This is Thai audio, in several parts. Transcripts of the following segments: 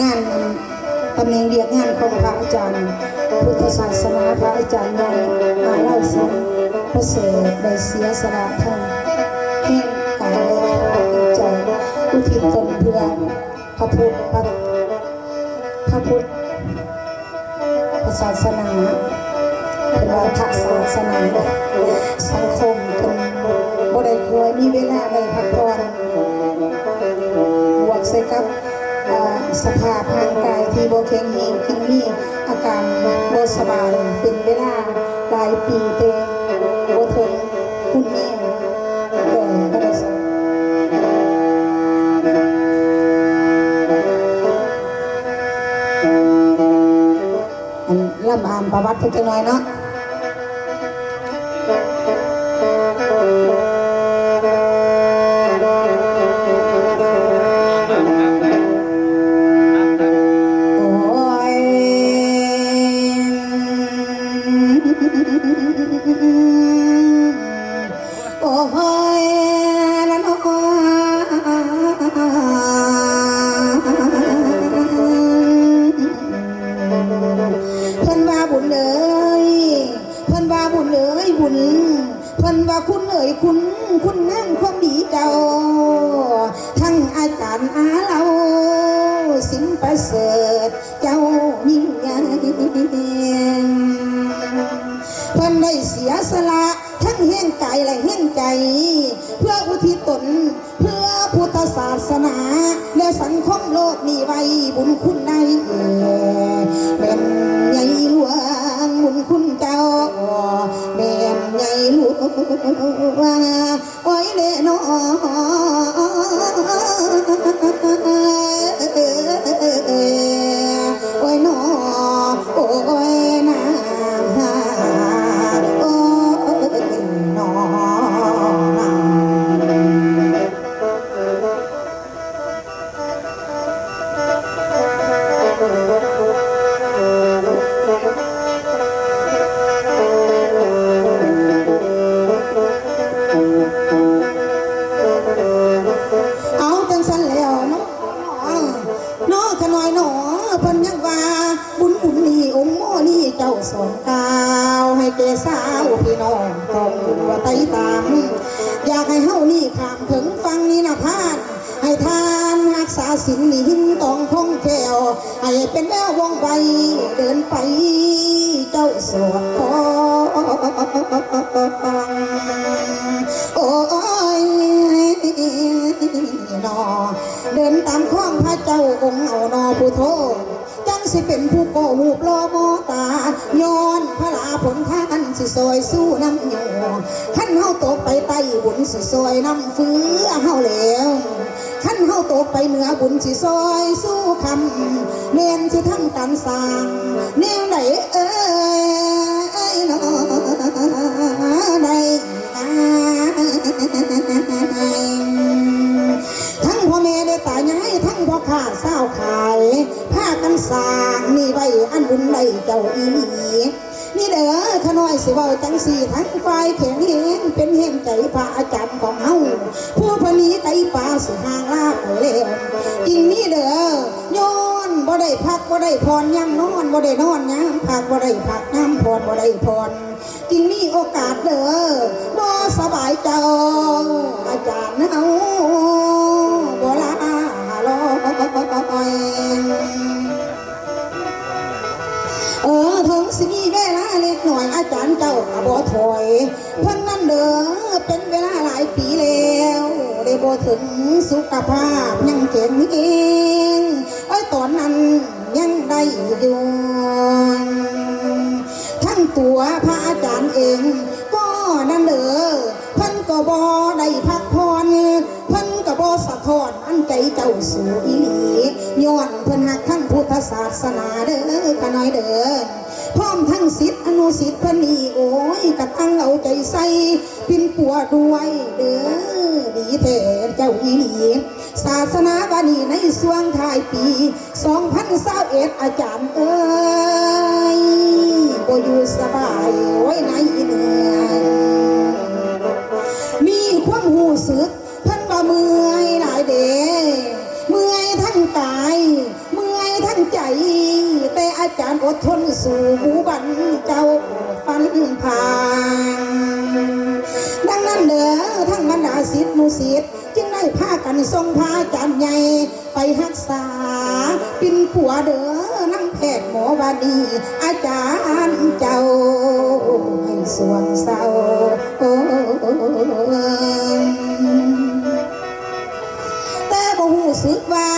งานตำแหน่งเรียกงานของพระอาจารย์พุทธศาสนาพระอาจารย์ใหญ่อาเล่าสิพระเสดได้เสียสละทั้งแห่งกายและใจอุทิศตนเพื่อพระพุทธพระพระพุทธศาสนาเป็นวาระศาสนา ภาพร่างกายที่บ่แข็งแรงที่มีอาการบ่สบายเป็นเวลาหลายปีแต่บ่ถึงคุณแม่เดินก็ได้สักอันลำอ่านประวัติเพิ่นจักหน่อยเนาะ คุณเอ้ยคุณคุณนั่งความดีเจ้า ทั้งอาจารย์อาเราสินประเสริฐ แห่งกายและแห่งใจ เพื่ออุทิศตน เพื่อพุทธศาสนา และสังคมโลกนี้ไว้บุญคุณในเป็นใหญ่หลวงบุญคุณเจ้าเป็นใหญ่หลวงโอ้ยเลน้อ ษาศีลนี่หินต้องคงแคล้วให้เป็นแววว่องไวเดินไปเจ้าสวดขอโอ้ยนอเดินตามข้องพระเจ้าองค์เอานอผู้โทษจังสิเป็นผู้ก่อรูปรอมอตาย้อนพระลาผลท่านสิซอยสู้น้ำอยู่ขั้นเฮาตกไปใต้บุญสิซอยน้ำฟื้อเฮาแล้ว ขั้นเฮาตกไปเหนือบุญสิซอยสู้คำเมนสิทำการสร้างแนวไหนเอ้ยเนาะได้ทั้งพ่อแม่ได้ตายายทั้งพ่อข้าเศร้าขายผ้ากันสร้างนี่ไว้อันบุญใดเจ้าอีหลี นี่เด้อขน้อยสิเว้าจังสี่ทั้งฝ่ายแข็งเฮงเป็นเฮงใจพระอาจารย์ของเฮาผู้พนีไตป่าสิห่างลาไปแล้วจริงนี่เด้อย้อนบ่ได้พักบ่ได้พรย่ำนอนบ่ได้นอนย่ำพักบ่ได้พักย่ำพรบ่ได้พรจริงมีโอกาสเด้อบ่สบายเจ้าอาจารย์เฮา สุขภาพยังเก่งเองไอ้ยตอนนั้นยังได้อยู่ทั้งตัวพระอาจารย์เอง ก็นั่นเด้อพิ่นก็บ่ได้พักผ่อนพิ่นก็บ่สะท้อนอันใจเจ้าสู่อีหลีย้อนเพิ่นหักทั้งพุทธศาสนาเด้อขน้อยเด้อ พร้อมทั้งสิทธิ์อนุสิทธิ์พนีโอ้ยกะตั้งเอาใจใส่ปินปัวด้วยเด้อดีแท้เจ้าอีหลีศาสนาบานีในช่วงท้ายปี2021อาจารย์เอ้ยบ่อยู่สบายไว้ในเนือนมีความหูสึกเพิ่นว่าเมื่อยหลายเดเมื่อยทั้งกาย เมื่อยทั้งใจ แต่อาจารย์อดทนสู่หมู่บันเจ้าฟันผ่านดังนั้นเด้อทั้งบรรดาศิษย์นุศิษย์จึงได้พากันทรงพาอาจารย์ใหญ่ไปรักษา ปินผัวเด้อน้ำแพทย์หมอบาดี อาจารย์เจ้าให้สวงเศร้าแต่บ่หูสึกว่า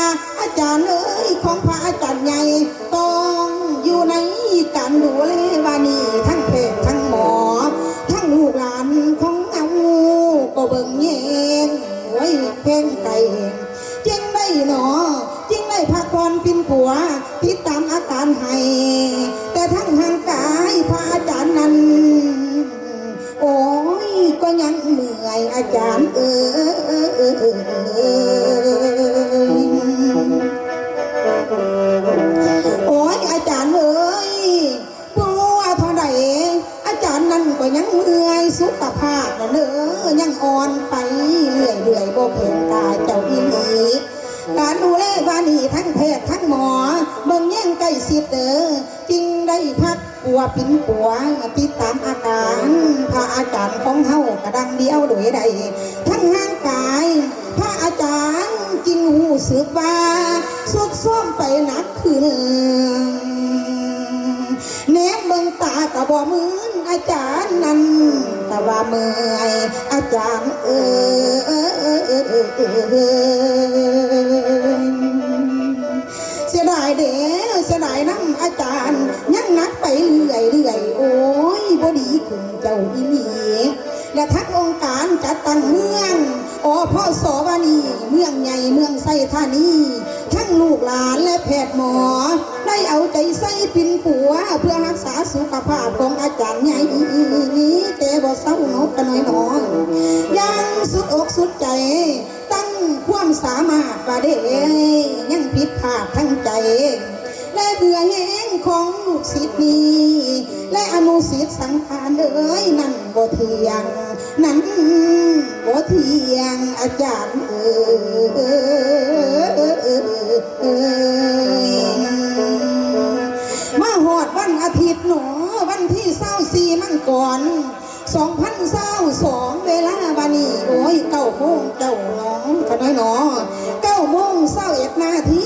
อาจารย์เอ้ยของพระอาจารย์ใหญ่โต การดูแลวานีทั้งเพศทั้งหมอ ทั้งลูกหลานของเอาก็เบิ่งเย็นไว้เพ่งไก่จึงได้หนอจึงได้พักผ่อนปินปัวติดตามอาการให้ กายเจ้าอีหลีการดูแลวานีทั้งแพทย์ทั้งหมอเบิ่งแย่งใกล้สิเด้อจึงได้พักปัวปิ้นปัวติดตามอาการพระอาจารย์ของเฮากระดังเดียวโดยใดทั้งร่างกายพระอาจารย์จึงหูสึกว่าสุดส้มไปนักขึ้นแนมเบิ่งตากะบ่เหมือนอาจารย์นั้นแต่ว่าเมื่อยอาจารย์เออ เสียดายเด้เสียดายน้ำอาจารย์ยังนักไปเรื่อยเรื่อยโอ้ยบ่ดีขึ้นเจ้าอีหลีและทั้งองค์การจัดตั้งเมืองอพ่อสวานีเมืองใหญ่เมืองไส้ธานีทั้งลูกหลานและแพทย์หมอ ได้เอาใจใส่ปินปัว เพื่อรักษาสุขภาพของอาจารย์ใหญ่แต่บ่เศร้าหนกกันน้อยน้อยยังสุดอกสุดใจ ความสามารถประเดยังผิดพลาดทั้งใจ และเบื่อแห้งของลูกศิษย์นี้และอนุศิษย์สังขารเอ้ยนั่นบ่เทียง นั้นบ่เทียงอาจารย์เอยมาหอดวันอาทิตย์หนอวันที่เศร้าสี่มั่งก่อนสองพันเศร้าสอง ลาบานีโอ้ยเก้าโมงเจ้าน้องขน้อยน้องเก้าโมงเศร้าเอ็ดนาที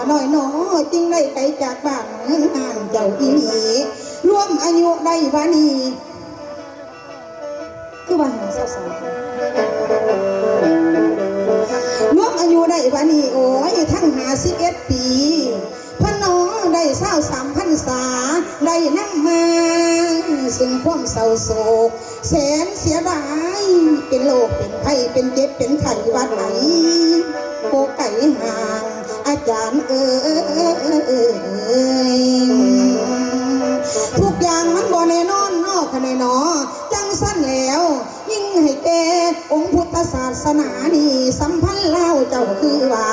อนนอขน้อยนอจึงได้ไปจากบ้านเมืองอ่านเจ้าอีหลีรวมอายุได้วานีคือว่าหาสาวๆรวมอายุได้วานีโอ้ยทั้งหาสิบเอ็ดปีพระนอได้เศร้าสามพันษาได้นั่งมาซึ่งความเศร้าโศก แสนเสียดายเป็นโรคเป็นไข้เป็นเจ็บเป็นไข้วัดไหนโกไก่ห่าง อาจารย์เอ๋ยทุกอย่างมันบ่แน่นอนนอกคะแนนอจังสั้นแล้ว ยิ่งให้แกองค์พุทธศาสนานี่สัมพันธ์เล่าเจ้าคือว่า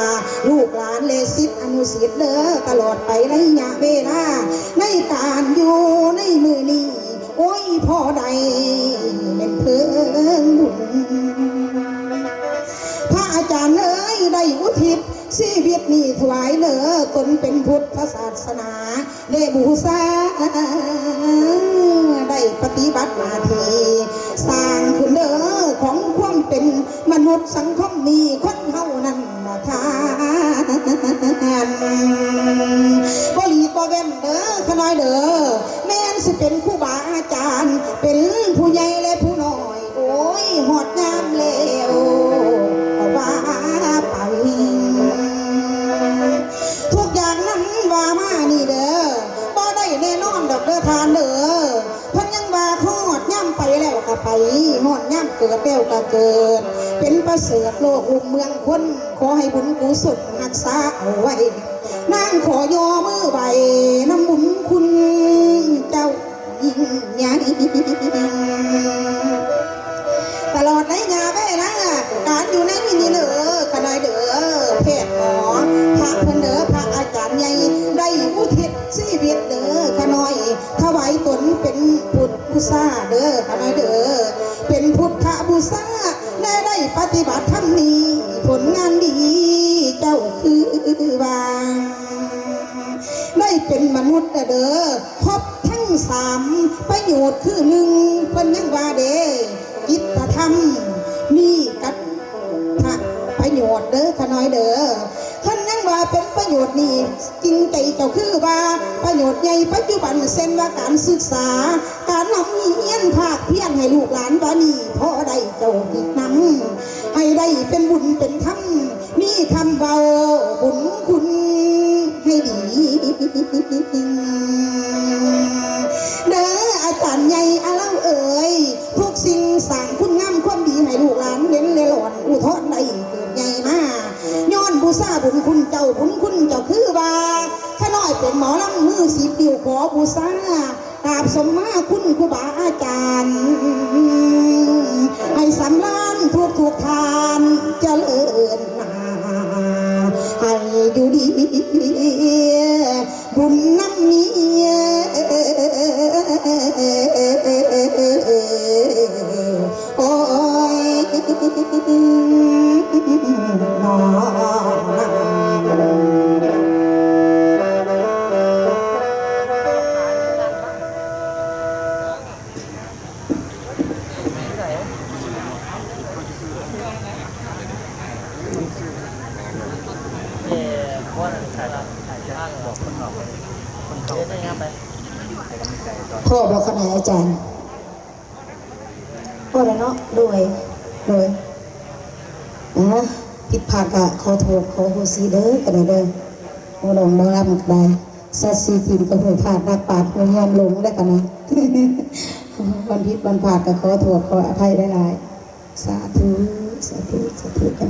ลูกหลานเลสิทธิ์อนุสิทธิ์เด้อตลอดไปในยะเวลา ในการอยู่ในมือนี้โอ้ยพ่อใดเป็นเพิ่งบุญพระอาจารย์เอ้ยได้อุทิศ ชีวิตนี้ถวายเนอตนเป็นพุทธศาสนาได้บูชาได้ปฏิบัติมาทีสร้างคุณเนอของความเป็นมนุษย์สังคมนี้คนเฮานั้นนะคะ ว่ามานี่เด้อบ่ได้แน่นอนดอกเด้อทานเด้อเพิ่นยังว่าฮอดย่ำไปแล้วก็ไปฮอดย่ำเกิดแล้วก็เกิด เป็นประเสริฐโลกลุ่มเมืองคนขอให้บุญกุศลรักษาเอาไว้นางขอยอมือใบน้ำบุญคุณเจ้ายิ่งใหญ่ มนุษย์เด้อครบทั้งสามประโยชน์คือหนึ่งเพิ่นยังว่าเด้กิจธรรมมีกัตถะประโยชน์เด้อขน้อยเด้อเพิ่นยังว่าเป็นประโยชน์นี่จริงใจเจ้าคือว่าประโยชน์ใหญ่ปัจจุบันเส้นว่าการศึกษา การนำเฮียนภาคเพียรให้ลูกหลานว่านี่พ่อได้เจ้าติดนำให้ได้เป็นบุญเป็นธรรมมีคำเบาบุญ เด้ออาจารย์ใหญ่อาเล่าเอ๋ยทุกสิ่งสั่งคุณงามความดีให้ลูกหลานเน้นเลหลอนอุทธรณ์ได้เกิดใหญ่มาย้อนบูชาบุญคุณเจ้าบุญคุณเจ้าคือว่าข้าน้อยเป็นหมอลำมือสีปิวขอบูชากราบสมมาคุณครูบาอาจารย์ให้สำรานทุกทุกทานเจริญ พราะว่าถ่ายถ่ายจ้างบอกคนออกไปคนเขาได้งานไปพ่อบอกขนาดอาจารย์พ่อแล้วเนาะโดยโดย นะผิดพลาดกะขอโทษขอโหสิเด้อกันเด้อโอ้ลงมารับมันได้สัตว์สีพิมก็หูพลาดนักปาดหัวยอมลงได้กันนะวันพิษวันพลาดก็ขอโทษขออภัยได้หลายสาธุสาธุสาธุกัน